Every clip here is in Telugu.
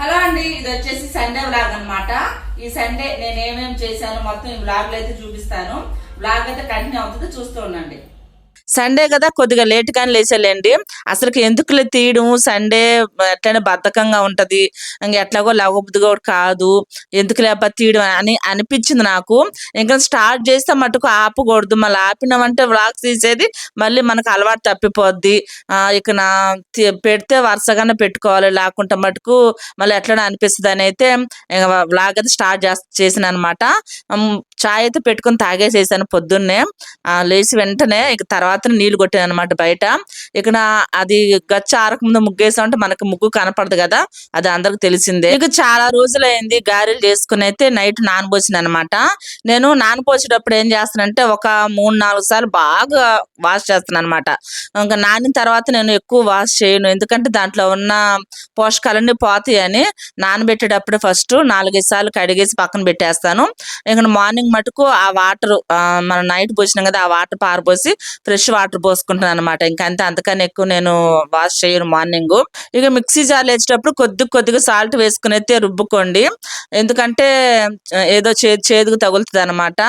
హలో అండి ఇది వచ్చేసి సండే వ్లాగ్ అన్నమాట. ఈ సండే నేను ఏమేమి చేశాను మొత్తం ఈ వ్లాగ్ అయితే చూపిస్తాను. వ్లాగ్ అయితే కంటిన్యూ అవుతుంది చూస్తూ ఉండండి. సండే కదా కొద్దిగా లేట్ కానీ లేచాలేండి. అసలుకి ఎందుకులే తీయడం? సండే ఎట్లనే బద్ధకంగా ఉంటది. ఇంక ఎట్లాగో లవబుద్ధి కూడా కాదు. ఎందుకు లేకపోతే తీయడం అని అనిపించింది నాకు. ఇంకా స్టార్ట్ చేస్తే మటుకు ఆపకూడదు. మళ్ళీ ఆపినామంటే వ్లాగ్ తీసేది మళ్ళీ మనకు అలవాటు తప్పిపోద్ది. ఇక నా పెడితే వరుసగానే పెట్టుకోవాలి. లేకుంటే మటుకు మళ్ళీ ఎట్లా అనిపిస్తుంది అని అయితే వ్లాగ్ అయితే స్టార్ట్ చేసిన అనమాట చాయ్ అయితే పెట్టుకొని తాగేసేసాను పొద్దున్నే. ఆ, లేచి వెంటనే ఇక తర్వాత నీళ్ళు కొట్టాను అనమాట బయట. ఇక నా- అది గచ్చ ఆరకముందు ముగ్గేసామంటే మనకు ముగ్గు కనపడదు కదా అది అందరికి తెలిసిందే. ఇక చాలా రోజులైంది గారెలు చేసుకుని అయితే నైట్ నానబోసిన అనమాట నేను నానబోసేటప్పుడు ఏం చేస్తానంటే ఒక మూడు నాలుగు సార్లు బాగా వాష్ చేస్తాను అనమాట ఇంకా నానిన తర్వాత నేను ఎక్కువ వాష్ చేయను. ఎందుకంటే దాంట్లో ఉన్న పోషకాలన్నీ పోతాయని నానబెట్టేటప్పుడు ఫస్ట్ నాలుగైదు సార్లు కడిగేసి పక్కన పెట్టేస్తాను. ఇక మార్నింగ్ మటుకు ఆ వాటర్ మనం నైట్ పోసినాం కదా ఆ వాటర్ పారపోసి ఫ్రెష్ వాటర్ పోసుకుంటాను అనమాట ఇంకంతే అంతకన్నా ఎక్కువ నేను వాష్ చేయను మార్నింగ్. ఇక మిక్సీ జార్ వేసేటప్పుడు కొద్ది కొద్దిగా సాల్ట్ వేసుకుని అయితే రుబ్బుకోండి. ఎందుకంటే ఏదో చేదు చేదుకు తగులుతుంది అనమాట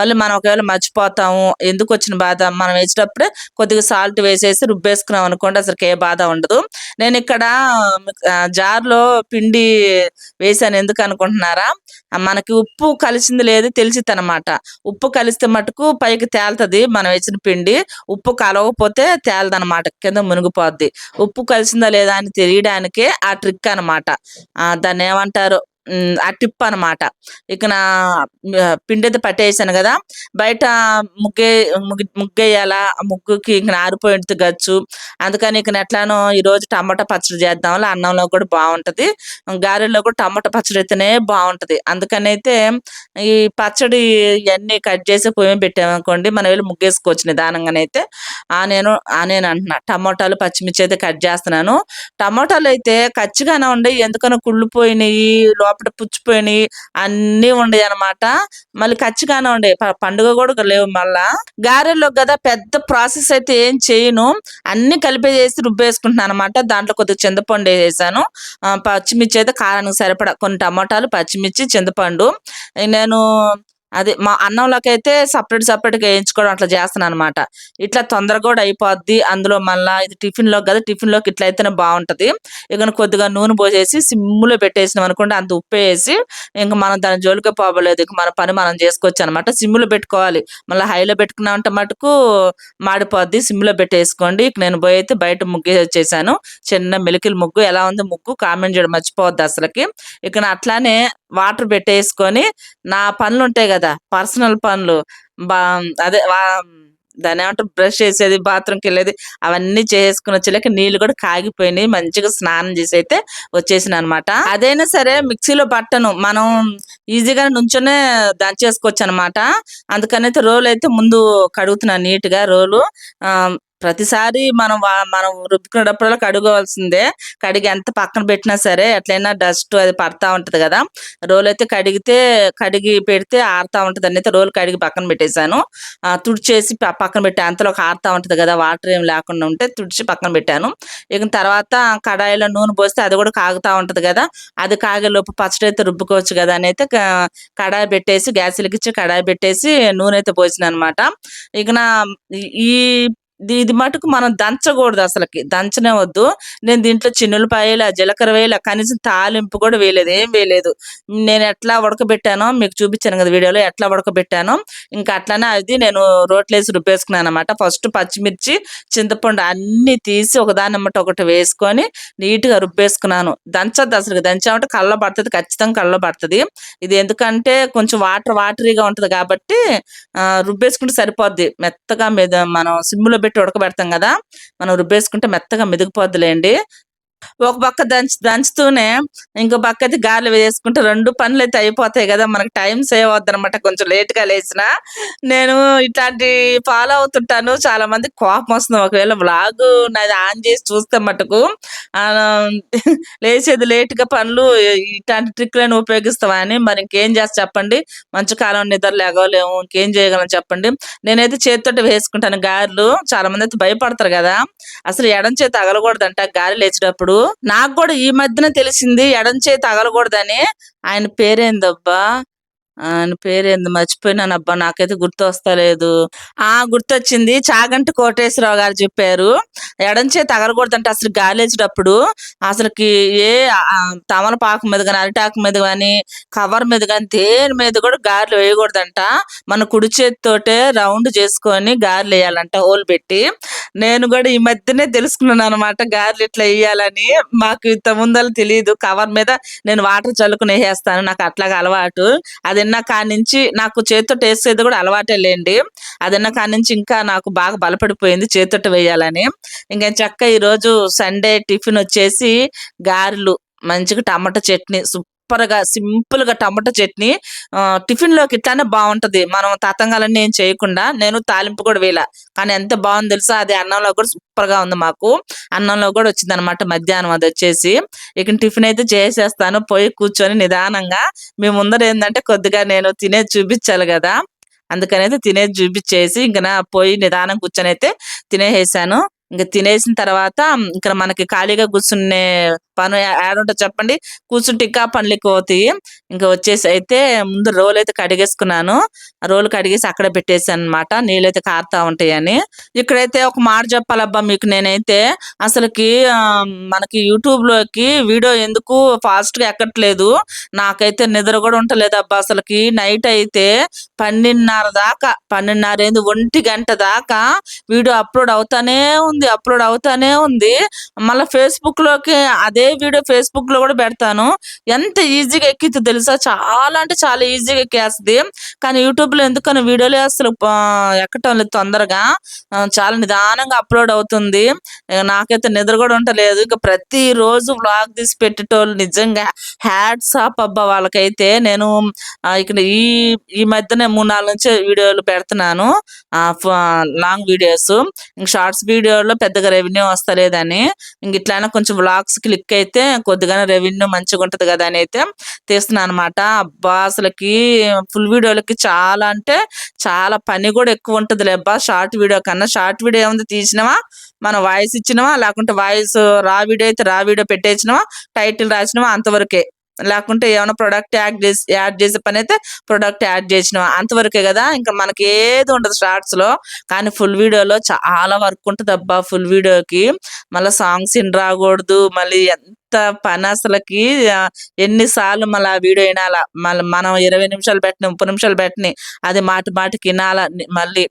మళ్ళీ మనం ఒకవేళ మర్చిపోతాము ఎందుకు వచ్చిన బాధ? మనం వేసేటప్పుడే కొద్దిగా సాల్ట్ వేసేసి రుబ్బేసుకున్నాం అనుకోండి అసలు ఏ బాధ ఉండదు. నేను ఇక్కడ జార్లో పిండి వేసాను ఎందుకు అనుకుంటున్నారా? మనకి ఉప్పు కలిసింది లేదు తెలిసి తెలిసిద్ది అనమాట ఉప్పు కలిస్తే మటుకు పైకి తేలుతుంది మనం వేసిన పిండి. ఉప్పు కలవకపోతే తేలదనమాట కింద మునిగిపోద్ది. ఉప్పు కలిసిందా లేదా అని తెలియడానికే ఆ ట్రిక్ అనమాట. దాన్ని ఏమంటారు? ఆ టిప్ అన్నమాట. ఇక నా ఆ, పిండి అయితే పట్టేసాను కదా బయట ముగ్గే ముగ్గు ముగ్గేయాలా ఆ ముగ్గుకి ఇంక ఆరిపోయింది గచ్చు. అందుకని ఇక ఎట్లానో ఈ రోజు టమాటా పచ్చడి చేద్దాం అన్నంలో కూడా బాగుంటది. గారెల్లో కూడా టమాటా పచ్చడి అయితేనే బాగుంటది. అందుకని అయితే ఈ పచ్చడి ఇవన్నీ కట్ చేసి పొయ్యి పెట్టామనుకోండి మనం వెళ్ళి ముగ్గేసుకోవచ్చు నిదానంగానైతే ఆ నేను ఆ నేను అంటున్నా టమోటాలు పచ్చిమిర్చి అయితే కట్ చేస్తున్నాను. టమోటాలు అయితే కచ్చిగానే ఉండే ఎందుకనో కుళ్ళిపోయినాయి లోపల అప్పుడు పుచ్చిపోయినాయి అన్నీ ఉండేవి అనమాట మళ్ళీ కచ్చిగానే ఉండే పండుగ కూడా లేవు మళ్ళా. గారెలో కదా పెద్ద ప్రాసెస్ అయితే ఏం చేయను. అన్ని కలిపి చేసి రుబ్బేసుకుంటున్నాను అనమాట దాంట్లో కొద్దిగా చింతపండు వేసాను. పచ్చిమిర్చి అయితే కారానికి సరిపడా కొన్ని టమాటాలు పచ్చిమిర్చి చింతపండు. నేను అదే మా అన్నంలోకి అయితే సపరేట్ సపరేట్గా వేయించుకోవడం అట్లా చేస్తాను అనమాట ఇట్లా తొందరగా కూడా అయిపోద్ది. అందులో మళ్ళా ఇది టిఫిన్లో కదా టిఫిన్లోకి ఇట్లా అయితేనే బాగుంటది. ఇక కొద్దిగా నూనె పోసేసి సిమ్లో పెట్టేసినాం అనుకోండి అంత ఉప్పు వేసి ఇంకా మనం దాని జోలికి పోవలేదు ఇక మన పని మనం చేసుకోవచ్చు అనమాట సిమ్లో పెట్టుకోవాలి. మళ్ళీ హైలో పెట్టుకున్నామంటే మటుకు మాడిపోద్ది. సిమ్లో పెట్టేసుకోండి. ఇక నేను పోయి అయితే బయట ముగ్గు వచ్చేసాను. చిన్న మెలికిల ముగ్గు. ఎలా ఉంది ముగ్గు? కామెంట్ చేయడం మర్చిపోవద్దు అసలుకి. ఇక అట్లానే వాటర్ పెట్టేసుకొని నా పనులు ఉంటాయి కదా పర్సనల్ పనులు బా అదే వా- ఏమంటారు బ్రష్ చేసేది బాత్రూమ్కి వెళ్ళేది అవన్నీ చేసుకుని వచ్చేలాక నీళ్ళు కూడా కాగిపోయినాయి మంచిగా స్నానం చేసి అయితే వచ్చేసిన అనమాట అదైనా సరే మిక్సీలో బట్టను మనం ఈజీగా నుంచొనే దంచేసుకోవచ్చు అనమాట అందుకనైతే రోలు అయితే ముందు కడుగుతున్నాను నీట్గా రోలు ఆ, ప్రతిసారి మనం వా- మనం రుబ్బుకునేటప్పుడు కడుగోవాల్సిందే. కడిగి ఎంత పక్కన పెట్టినా సరే ఎట్లయినా డస్ట్ అది పడతా ఉంటది కదా. రోల్ అయితే కడిగితే కడిగి పెడితే ఆరుతా ఉంటది. అని అయితే రోల్ కడిగి పక్కన పెట్టేశాను. తుడిచేసి పక్కన పెట్టా. అంతలో ఆరుతా ఉంటది కదా వాటర్ ఏం లేకుండా ఉంటే తుడిచి పక్కన పెట్టాను. ఇక తర్వాత కడాయిలో నూనె పోస్తే అది కూడా కాగుతా ఉంటది కదా. అది కాగే లోపు పచ్చడి అయితే రుబ్బుకోవచ్చు కదా అని అయితే కడాయి పెట్టేసి గ్యాస్ ఇచ్చి కడాయి పెట్టేసి నూనె అయితే పోసిన అనమాట ఇక నా ఈ ఇది ఇది మటుకు మనం దంచకూడదు అసలుకి. దంచనే వద్దు. నేను దీంట్లో చిన్నులపాయల జీలకర్ర వేయలే కనీసం తాలింపు కూడా వేయలేదు. ఏం వేయలేదు. నేను ఎట్లా ఉడకబెట్టానో మీకు చూపించాను కదా వీడియోలో ఎట్లా ఉడకబెట్టానో. ఇంకా అట్లానే అది నేను రోట్లేసి రుబ్బేసుకున్నాను అనమాట ఫస్ట్ పచ్చిమిర్చి చింతపండు అన్ని తీసి ఒకదాని అమ్మట ఒకటి వేసుకొని నీట్గా రుబ్బేసుకున్నాను. దంచద్దు అసలు దంచామంటే కళ్ళ పడుతుంది ఖచ్చితంగా కళ్ళ పడుతుంది. ఇది ఎందుకంటే కొంచెం వాటర్ వాటరీగా ఉంటుంది కాబట్టి రుబ్బేసుకుంటే సరిపోద్ది. మెత్తగా మీద మనం సిమ్లో పెట్టి ఉడకబెడతాం కదా? మనం రుబ్బేసుకుంటే మెత్తగా మెదిగిపోద్దులేండి. ఒక పక్క దంచి దంచుతూనే ఇంకో పక్క అయితే గారెలు వేసుకుంటే రెండు పనులు అయితే అయిపోతాయి కదా మనకి టైం సేవ్ అవుద్ది అనమాట కొంచెం లేట్గా లేచిన నేను ఇట్లాంటి ఫాలో అవుతుంటాను. చాలా మంది కోపం వస్తుంది. ఒకవేళ వ్లాగ్ నాది ఆన్ చేసి చూస్తే మటుకు ఆ, లేచేది లేట్గా పనులు ఇట్లాంటి ట్రిక్లను ఉపయోగిస్తావా అని మరి ఇంకేం చేస్తా చెప్పండి. మంచి కాలం నిద్ర లేగలేము ఇంకేం చేయగలం చెప్పండి. నేనైతే చేతితోటి వేసుకుంటాను గారెలు. చాలా మంది అయితే భయపడతారు కదా అసలు ఎడం చేతి తగలకూడదంట. గాలి లేచేటప్పుడు అప్పుడు నాకు కూడా ఈ మధ్యన తెలిసింది ఎడం చేయి తగలకూడదని. ఆయన పేరేందబ్బా? ఆయన పేరేంది? మర్చిపోయినాను అబ్బా నాకైతే గుర్తు వస్తలేదు ఆ గుర్తొచ్చింది. చాగంటి కోటేశ్వరరావు గారు చెప్పారు. ఎడంచే చేయి తగలకూడదంట అసలు గాలేసేటప్పుడు అసలుకి ఏ తమలపాకు మీద కానీ అరిటాకు మీద కానీ కవర్ మీద కానీ దేని మీద కూడా గారెలు వేయకూడదంట. మన కుడి చేతితోటే రౌండ్ చేసుకొని గారెలు వేయాలంట హోల్ పెట్టి. నేను కూడా ఈ మధ్యనే తెలుసుకున్నాను అనమాట గారెలు ఇట్లా వేయాలని. మాకు ఇంత ముందర తెలియదు కవర్ మీద నేను వాటర్ చల్లుకుని వేసేస్తాను. నాకు అట్లాగా అలవాటు. అది విన్న కాడి నుంచి నాకు చేతితో టేస్ట్ అయితే కూడా అలవాటే లేండి. అది విన్న నుంచి ఇంకా నాకు బాగా బలపడిపోయింది చేతితో వేయాలని. ఇంకా చక్క ఈ రోజు సండే టిఫిన్ వచ్చేసి గారెలు మంచిగా టమాటా చట్నీ సూపర్గా సింపుల్గా టమాటా చట్నీ ఆ, టిఫిన్లోకి ఇట్లానే బాగుంటది మనం తతంగాలన్నీ ఏం చేయకుండా నేను తాలింపు కూడా వేల కానీ ఎంత బాగుంది తెలుసా? అది అన్నంలో కూడా సూపర్గా ఉంది మాకు. అన్నంలో కూడా వచ్చింది అనమాట మధ్యాహ్నం అది వచ్చేసి. ఇక టిఫిన్ అయితే చేసేస్తాను. పోయి కూర్చొని నిదానంగా. మీ ముందర ఏంటంటే కొద్దిగా నేను తినేది చూపించాలి కదా. అందుకనైతే తినేది చూపించేసి ఇంకా నా పోయి నిదానం కూర్చొని అయితే తినేసేసాను. ఇంకా తినేసిన తర్వాత ఇక్కడ మనకి ఖాళీగా కూర్చునే పని ఏడుంటుంది చెప్పండి. కూర్చుంటే ఇంకా పనులు ఎక్కువ అవుతాయి. ఇంకా వచ్చేసి అయితే ముందు రోల్ అయితే కడిగేసుకున్నాను. రోలు రోల్ కడిగేసి అక్కడ పెట్టేసాను అనమాట నీళ్ళు అయితే కారుతా ఉంటాయని. ఇక్కడైతే ఒక మాట చెప్పాలబ్బా మీకు నేనైతే. అసలుకి మనకి యూట్యూబ్లోకి వీడియో ఎందుకు ఫాస్ట్గా ఎక్కట్లేదు. నాకైతే నిద్ర కూడా ఉంటలేదు అబ్బా అసలుకి. నైట్ అయితే పన్నెండున్నర దాకా పన్నెండున్నర ఏంది ఒంటి గంట దాకా వీడియో అప్లోడ్ అవుతానే ఉంది అప్లోడ్ అవుతానే ఉంది. మళ్ళీ ఫేస్బుక్లోకి అదే వీడియో ఫేస్బుక్లో కూడా పెడతాను. ఎంత ఈజీగా ఎక్కిద్ది తెలుసా? చాలా అంటే చాలా ఈజీగా ఎక్కేస్తుంది. కానీ యూట్యూబ్లో ఎందుకని వీడియోలే అసలు ఎక్కటం లేదు తొందరగా. చాలా నిదానంగా అప్లోడ్ అవుతుంది. నాకైతే నిద్ర కూడా ఉండలేదు. ఇక ప్రతి రోజు వ్లాగ్ తీసి పెట్టేటోళ్ళు నిజంగా హ్యాట్స్ ఆఫ్ అబ్బా వాళ్ళకైతే. నేను ఇక్కడ ఈ ఈ మధ్యనే మూడు నాలుగు నుంచి వీడియోలు పెడుతున్నాను. లాంగ్ వీడియోస్ ఇంక షార్ట్స్ వీడియోలో పెద్దగా రెవెన్యూ వస్తలేదని. ఇంక ఇట్లానే కొంచెం వ్లాగ్స్ క్లిక్ అయితే కొద్దిగానే రెవెన్యూ మంచిగా ఉంటది కదా అని అయితే తీస్తున్నాను అనమాట అబ్బా అసలుకి ఫుల్ వీడియోలకి చాలా అంటే చాలా పని కూడా ఎక్కువ ఉంటది అబ్బా షార్ట్ వీడియో కన్నా. షార్ట్ వీడియో ఏముంది తీసినావా? మనం వాయిస్ ఇచ్చినవా? లేకుంటే వాయిస్ రా వీడియో అయితే రా వీడియో పెట్టేసినవా? టైటిల్ రాసినవా? అంతవరకే. లేకుంటే ఏమైనా ప్రొడక్ట్ యాడ్ చేసి యాడ్ చేసే పని అయితే ప్రొడక్ట్ యాడ్ చేసిన. అంతవరకే కదా ఇంకా మనకి ఏది ఉండదు షార్ట్స్లో. కానీ ఫుల్ వీడియోలో చాలా వర్క్ ఉంటుంది అబ్బా ఫుల్ వీడియోకి మళ్ళీ సాంగ్స్ ఇన్ రాకూడదు మళ్ళీ ఎంత పని ఎన్నిసార్లు మళ్ళీ ఆ వీడియో వినాలా? మళ్ళీ మనం ఇరవై నిమిషాలు పెట్టిన ముప్పై నిమిషాలు పెట్టిన అది మాటి మాటికి వినాలా? మళ్ళీ.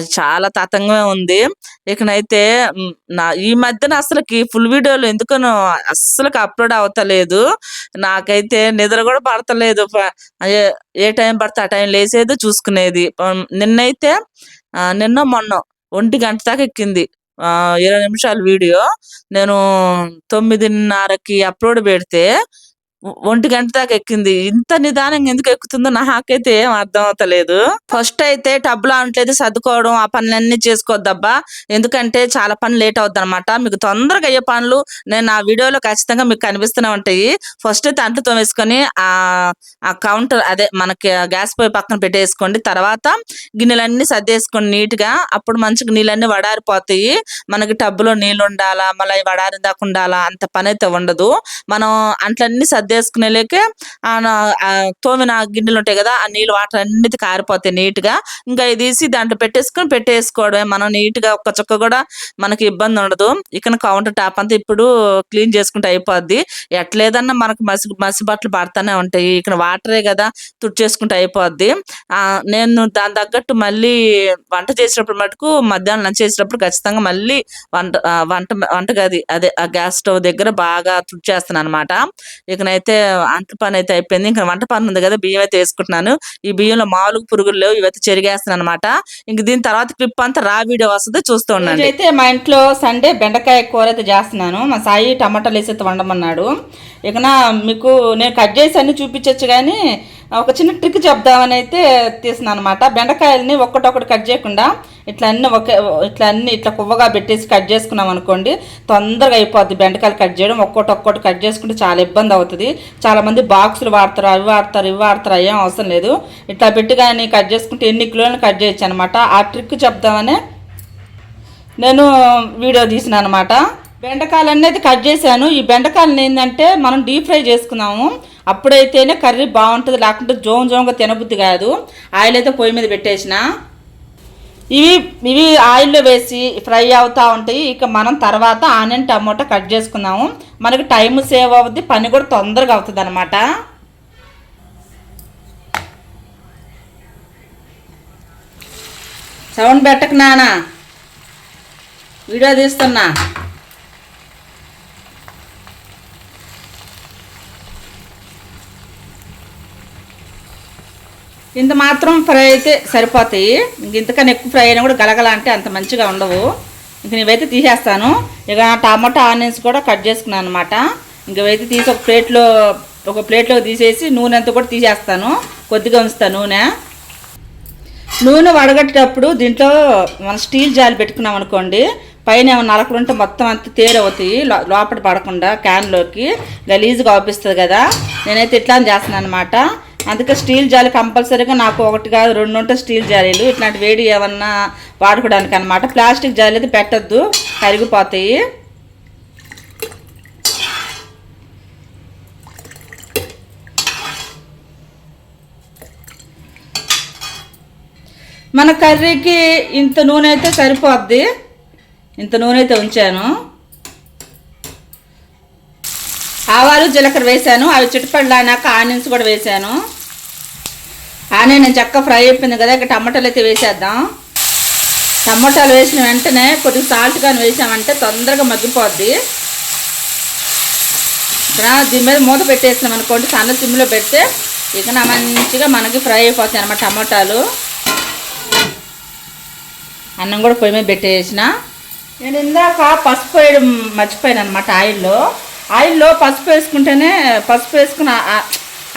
చాలా తతంగమే ఉంది. ఇకనైతే నా ఈ మధ్యన అసలుకి ఫుల్ వీడియోలు ఎందుకనో అస్సలకి అప్లోడ్ అవతలేదు. నాకైతే నిద్ర కూడా పడతలేదు. ఏ- ఏ టైం పడితే ఆ టైం లేసేది చూసుకునేది. నిన్నైతే నిన్న మొన్న ఒంటి గంట దాకా ఎక్కింది. ఇరవై నిమిషాల వీడియో. నేను తొమ్మిదిన్నరకి అప్లోడ్ పెడితే ఒంటి గంట దాకా ఎక్కింది. ఇంత నిదానంగా ఎందుకు ఎక్కుతుందో నాకైతే ఏం అర్థం అవుతలేదు. ఫస్ట్ అయితే టబ్లా ఉంటలేదు సర్దుకోవడం ఆ పనులన్నీ చేసుకోవద్దబ్బా. ఎందుకంటే చాలా పని లేట్ అవుద్ది అనమాట మీకు తొందరగా అయ్యే పనులు నేను ఆ వీడియోలో ఖచ్చితంగా మీకు కనిపిస్తూనే ఉంటాయి. ఫస్ట్ అయితే అంట్లు తోమేసుకొని ఆ ఆ కౌంటర్ అదే మనకి గ్యాస్ పోయి పక్కన పెట్టేసుకోండి. తర్వాత గిన్నెలన్నీ సర్దేసుకోండి నీట్గా అప్పుడు మంచిగా నీళ్ళన్నీ వడారిపోతాయి. మనకి టబ్బులో నీళ్ళు ఉండాలా మళ్ళీ అవి వడారి దాకా ఉండాలా అంత పని అయితే ఉండదు. మనం అంట్లన్నీ సర్ది ఆ నా- తోమిన గిన్నెలు ఉంటాయి కదా ఆ నీళ్ళు వాటర్ అన్నిటి కారిపోతాయి నీట్గా ఇంకా ఇది తీసి దాంట్లో పెట్టేసుకొని పెట్టేసుకోవడమే. మనం నీట్గా ఒక్క చుక్క కూడా మనకి ఇబ్బంది ఉండదు. ఇక్కడ కౌంటర్ టాప్ అంతా ఇప్పుడు క్లీన్ చేసుకుంటే అయిపోద్ది. ఎట్లేదన్నా మనకు మసి మసి బట్టలు పడతానే ఉంటాయి. ఇక్కడ వాటరే కదా తుడిచేసుకుంటే అయిపోద్ది. ఆ నేను దాని తగ్గట్టు మళ్ళీ వంట చేసేటప్పుడు మటుకు మధ్యాహ్నం లంచ్ చేసేటప్పుడు ఖచ్చితంగా మళ్ళీ వంట వంట వంట వంటగది అదే ఆ గ్యాస్ స్టవ్ దగ్గర బాగా తుడిచేస్తాను అనమాట ఇకనైతే అయితే అంత పని అయితే అయిపోయింది. ఇంకా వంట పని ఉంది కదా బియ్యం అయితే వేసుకుంటున్నాను. ఈ బియ్యంలో మామూలుగా పురుగులు లేవు ఇవైతే చెరిగేస్తాను అనమాట ఇంక దీని తర్వాత క్లిప్ అంతా రా వీడియో వస్తుంది చూస్తూ ఉన్నాను అయితే మా ఇంట్లో సండే బెండకాయ కూర అయితే చేస్తున్నాను. మా సాయి టమాటాలు వేసి అయితే వండమన్నాడు. ఇకన మీకు నేను కట్ చేసి అన్ని చూపించచ్చు కానీ ఒక చిన్న ట్రిక్ చెప్దామని అయితే తీస్తున్నాను అనమాట బెండకాయలని ఒక్కటొక్కటి కట్ చేయకుండా ఇట్లా అన్ని ఒకే ఇట్లా అన్ని ఇట్లా కువ్వగా పెట్టేసి కట్ చేసుకున్నాం అనుకోండి తొందరగా అయిపోద్ది బెండకాయలు కట్ చేయడం. ఒక్కొక్కటి ఒక్కోటి కట్ చేసుకుంటే చాలా ఇబ్బంది అవుతుంది. చాలా మంది బాక్సులు వాడతారు అవి వాడతారు ఇవి వాడతారు ఏం అవసరం లేదు. ఇట్లా పెట్టి కానీ కట్ చేసుకుంటే ఎన్ని కిలోలు కట్ చేయొచ్చు అనమాట ఆ ట్రిక్ చెప్దామని నేను వీడియో తీసిన అనమాట బెండకాయలు అనేది కట్ చేశాను. ఈ బెండకాయలు ఏంటంటే మనం డీప్ ఫ్రై చేసుకున్నాము. అప్పుడైతేనే కర్రీ బాగుంటుంది లేకుంటే జోన్ జోమ్గా తినబుద్ధి కాదు. ఆయిల్ అయితే పొయ్యి మీద పెట్టేసిన. ఇవి ఇవి ఆయిల్లో వేసి ఫ్రై అవుతూ ఉంటాయి. ఇక మనం తర్వాత ఆనియన్ టమోటా కట్ చేసుకుందాము. మనకి టైం సేవ్ అవుద్ది పని కూడా తొందరగా అవుతుంది అనమాట సౌండ్ పెట్టకు నానా. వీడియో తీస్తున్నా. ఇంత మాత్రం ఫ్రై అయితే సరిపోతాయి. ఇంక ఇంతకన్నా ఎక్కువ ఫ్రై అయినా కూడా గలగల అంటే అంత మంచిగా ఉండవు. ఇంక నేవైతే తీసేస్తాను. ఇక టమాటా ఆనియన్స్ కూడా కట్ చేసుకున్నాను అనమాట ఇంక ఇవైతే తీసి ఒక ప్లేట్లో ఒక ప్లేట్లో తీసేసి నూనె అంతా కూడా తీసేస్తాను. కొద్దిగా ఉంచుతాను నూనె. నూనె వడగట్టేటప్పుడు దీంట్లో మనం స్టీల్ జాలి పెట్టుకున్నాం అనుకోండి పైన ఏమైనా నలకలు ఉంటే మొత్తం అంతా తేరవుతాయి లో- లోపల పడకుండా క్యాన్లోకి. గలీజ్గా అవుపిస్తుంది కదా. నేనైతే ఇట్లా చేస్తున్నాను అనమాట అందుకే స్టీల్ జాలి కంపల్సరీగా నాకు ఒకటి కాదు రెండు ఉంటే స్టీల్ జాలీలు. ఇట్లాంటి వేడి ఏమన్నా వాడుకోవడానికి అనమాట ప్లాస్టిక్ జాలి అయితే పెట్టద్దు కరిగిపోతాయి. మన కర్రీకి ఇంత నూనె అయితే సరిపోద్ది. ఇంత నూనె అయితే ఉంచాను. ఆవాలు జీలకర్ర వేసాను. అవి చిట్టుపడలానాక ఆనియన్స్ కూడా వేసాను. ఆనియన్ నేను చక్కగా ఫ్రై అయిపోయింది కదా ఇక టమాటాలు అయితే వేసేద్దాం. టమాటాలు వేసిన వెంటనే కొద్దిగా సాల్ట్ కానీ వేసామంటే తొందరగా మగ్గిపోద్ది. ఇక్కడ దీని మీద మూత పెట్టేసినాం అనుకోండి సన్న సిమ్లో పెడితే ఇక మంచిగా మనకి ఫ్రై అయిపోతాయి అన్నమాట టమాటాలు. అన్నం కూడా పొయ్యి మీద పెట్టేసిన. నేను ఇందాక పసుపు వేయడం మర్చిపోయాను అనమాట ఆయిల్లో. ఆయిల్లో పసుపు వేసుకుంటేనే పసుపు వేసుకుని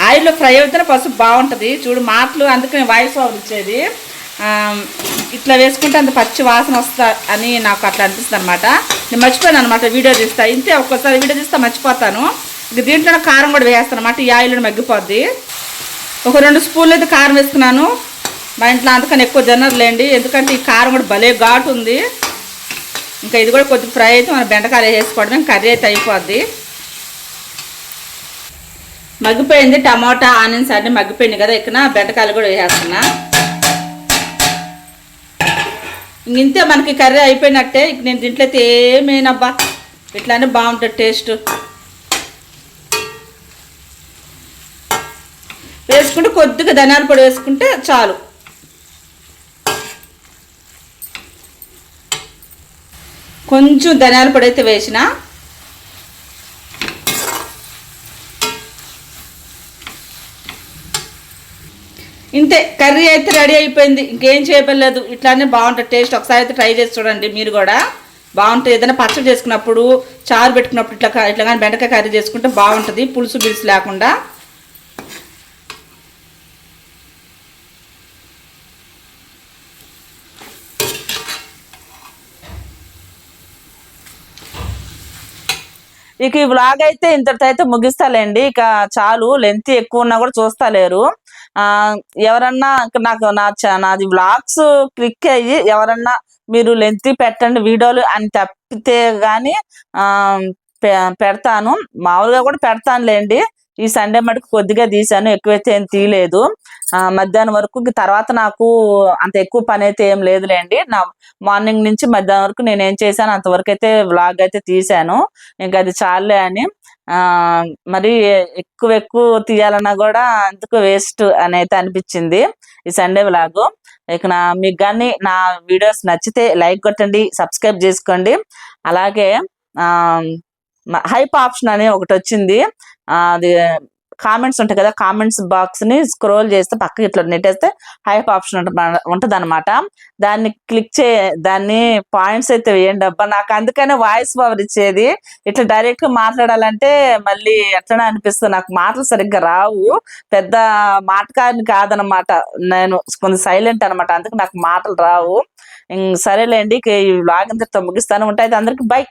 ఆయిల్లో ఫ్రై అవుతేనే పసుపు బాగుంటుంది. చూడు మాటలు అందుకని వాయిస్ ఓవర్ ఇచ్చేది. ఇట్లా వేసుకుంటే అంత పచ్చి వాసన వస్తా అని నాకు అట్లా అనిపిస్తుంది అనమాట నేను మర్చిపోయాను అనమాట వీడియో తీస్తా ఇంతే ఒక్కోసారి వీడియో తీస్తా మర్చిపోతాను. ఇక దీంట్లో కారం కూడా వేస్తాను అనమాట ఈ ఆయిల్లో మగ్గిపోద్ది. ఒక రెండు స్పూన్లు అయితే కారం వేసుకున్నాను. మా ఇంట్లో అందుకని ఎక్కువ జనర్లేండి ఎందుకంటే ఈ కారం కూడా భలే ఘాటు ఉంది. ఇంకా ఇది కూడా కొద్దిగా ఫ్రై అయితే మన బెండకాయలు వేసుకోవడమే కర్రీ అయితే అయిపోద్ది. మగ్గిపోయింది టమాటా ఆనియన్స్ అన్నీ మగ్గిపోయింది కదా ఇక్కడ బెండకాయలు కూడా వేసేస్తున్నా. ఇంతే మనకి కర్రీ అయిపోయినట్టే ఇక నేను దీంట్లో అయితే ఏమేనబ్బా ఇట్లానే బాగుంటుంది టేస్ట్. వేసుకుంటే కొద్దిగా ధనియాల పొడి వేసుకుంటే చాలు. కొంచెం ధనియాల పొడి అయితే వేసినా ఇంతే కర్రీ అయితే రెడీ అయిపోయింది. ఇంకేం చేయలేదు ఇట్లానే బాగుంటుంది. టేస్ట్ ఒకసారి అయితే ట్రై చేసి చూడండి మీరు కూడా. బాగుంటుంది. ఏదైనా పచ్చడి చేసుకున్నప్పుడు చారు పెట్టుకున్నప్పుడు ఇట్లా ఇట్లా కానీ బెండకాయ కర్రీ చేసుకుంటే బాగుంటుంది. పులుసు బిలుసు లేకుండా. ఇక ఈ వ్లాగ్ అయితే ఇంతటితో అయితే ముగిస్తాలేండి. ఇక చాలు. లెంత్ ఎక్కువ ఉన్నా కూడా చూస్తలేరు. ఎవరన్నా నాకు నా చ- నాది బ్లాగ్స్ క్లిక్ అయ్యి ఎవరన్నా మీరు లెంత్ పెట్టండి వీడియోలు అని తప్పితే గాని ఆ పెడతాను. మామూలుగా కూడా పెడతానులేండి. ఈ సండే మటుకు కొద్దిగా తీసాను ఎక్కువైతే ఏం తీయలేదు. మధ్యాహ్నం వరకు తర్వాత నాకు అంత ఎక్కువ పని అయితే ఏం లేదులేండి. నా మార్నింగ్ నుంచి మధ్యాహ్నం వరకు నేను ఏం చేశాను అంతవరకు అయితే వ్లాగ్ అయితే తీసాను ఇంకా అది చాలే అని మరి ఎక్కువ ఎక్కువ తీయాలన్నా కూడా ఎందుకు వేస్ట్ అని అయితే అనిపించింది ఈ సండే వ్లాగ్. ఇక నా మీకు కానీ నా వీడియోస్ నచ్చితే లైక్ కొట్టండి సబ్స్క్రైబ్ చేసుకోండి. అలాగే హైప్ ఆప్షన్ అని ఒకటి వచ్చింది. అది కామెంట్స్ ఉంటాయి కదా కామెంట్స్ బాక్స్ని స్క్రోల్ చేస్తే పక్కకి ఇట్లా నెట్టేస్తే హైప్ ఆప్షన్ ఉంటుంది అనమాట దాన్ని క్లిక్ చే దాన్ని పాయింట్స్ అయితే వేయండి. అబ్బా నాకు అందుకనే వాయిస్ పవర్ ఇచ్చేది. ఇట్లా డైరెక్ట్ మాట్లాడాలంటే మళ్ళీ ఎట్లనే అనిపిస్తుంది. నాకు మాటలు సరిగ్గా రావు. పెద్ద మాటకారిని కాదనమాట నేను కొంచెం సైలెంట్ అనమాట అందుకే నాకు మాటలు రావు. సరేలేండి ఈ వ్లాగ్ అంతా ముగిస్తాను. ఉంటాయి అందరికి బై